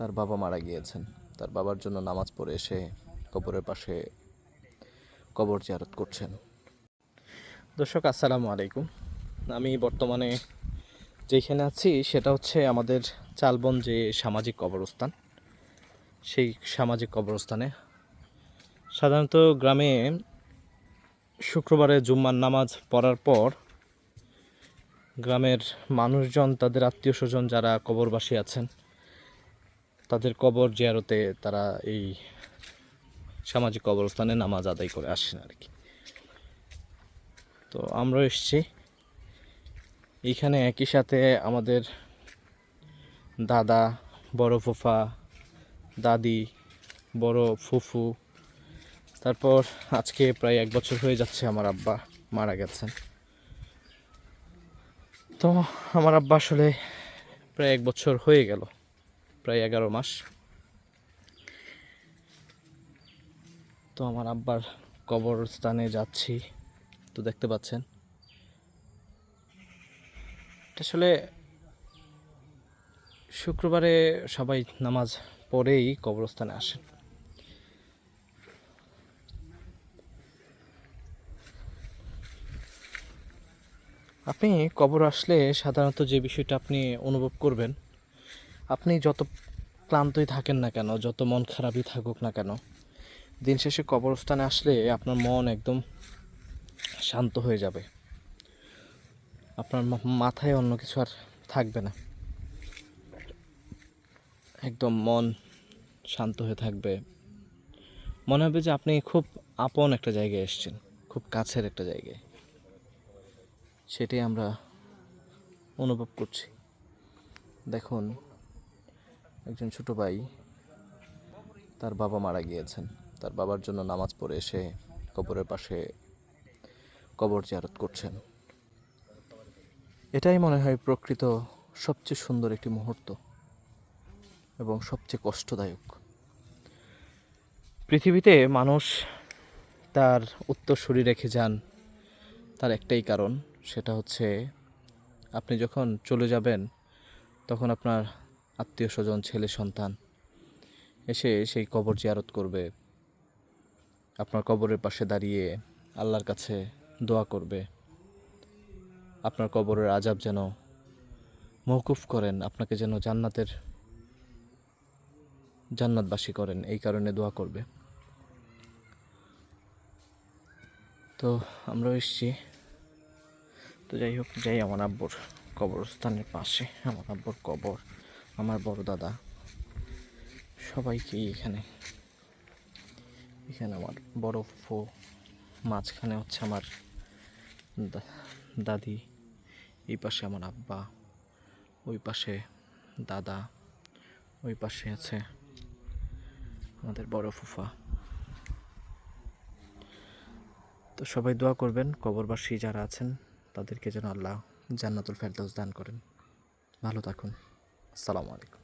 তার বাবা মারা গিয়েছেন। তার বাবার জন্য নামাজ পড়ে এসে কবরের পাশে কবর জিয়ারত করছেন। দর্শক, আসসালামু আলাইকুম। আমি বর্তমানে যেখানে আছি, সেটা হচ্ছে আমাদের চালবন যে সামাজিক কবরস্থান, সেই সামাজিক কবরস্থানে। সাধারণত গ্রামে শুক্রবারে জুম্মার নামাজ পড়ার পর গ্রামের মানুষজন, তাদের আত্মীয় স্বজন যারা কবরবাসী আছেন তাদের কবর জিয়ারতে তারা এই সামাজিক কবরস্থানে নামাজ আদায় করে আসেন আর কি। তো আমরা এসছি। এইখানে একই সাথে আমাদের দাদা, বড় ফুফা, দাদি, বড় ফুফু, তারপর আজকে প্রায় এক বছর হয়ে যাচ্ছে আমার আব্বা মারা গেছেন। তো আমার আব্বা আসলে প্রায় এক বছর হয়ে গেল। প্রায় এগারো মাস। তো আমার আব্বার কবরস্থানে যাচ্ছি। তো দেখতে পাচ্ছেন। আসলে শুক্রবারে সবাই নামাজ পড়েই কবরস্থানে আসেন আপনি কবর আসলে সাধারণত যে বিষয়টা আপনি অনুভব করবেন আপনি যত ক্লান্তই থাকেন না কেন, যত মন খারাপই থাকুক না কেন, দিন শেষে কবরস্থানে আসলে আপনার মন একদম শান্ত হয়ে যাবে। আপনার মাথায় অন্য কিছু আর থাকবে না। একদম মন শান্ত হয়ে থাকবে। মনে হবে যে আপনি খুব আপন একটা জায়গায় এসেছেন, খুব কাছের একটা জায়গায়। সেটাই আমরা অনুভব করছি। দেখুন একজন ছোট ভাই, তার বাবা মারা গিয়েছেন। তার বাবার জন্য নামাজ পড়ে এসে কবরের পাশে কবর জিয়ারত করছেন। এটাই মনে হয় প্রকৃত সবচেয়ে সুন্দর একটি মুহূর্ত এবং সবচেয়ে কষ্টদায়ক। পৃথিবীতে মানুষ তার উত্তরসূরি রেখে যান, তার একটাই কারণ, সেটা হচ্ছে আপনি যখন চলে যাবেন, তখন আপনার আত্মীয় স্বজন ছেলে, সন্তান এসে সেই কবর জিয়ারত করবে। আপনার কবরের পাশে দাঁড়িয়ে আল্লাহর কাছে দোয়া করবে। আপনার কবরের আজাব যেন মৌকুফ করেন, আপনাকে যেন জান্নাতের জান্নাতবাসী করেন, এই কারণে দোয়া করবে। তো আমরা এসছি। তো যাই হোক, যাই আমার আব্বুর কবরস্থানের পাশে, আমার আব্বুর কবর। আমার বড় দাদা। সবাইকেই এখানে এখানে আমার বড় ফো মাঝখানে হচ্ছে আমার দাদি, এই পাশে আমার আব্বা, ওই পাশে দাদা, ওই পাশে আছে আমাদের বড় ফুফা। তো সবাই দোয়া করবেন, কবরবাসী যারা আছেন, তাদেরকে যেন আল্লাহ জান্নাতুল ফেরদৌস দান করেন। ভালো থাকুন। আসসালামু আলাইকুম।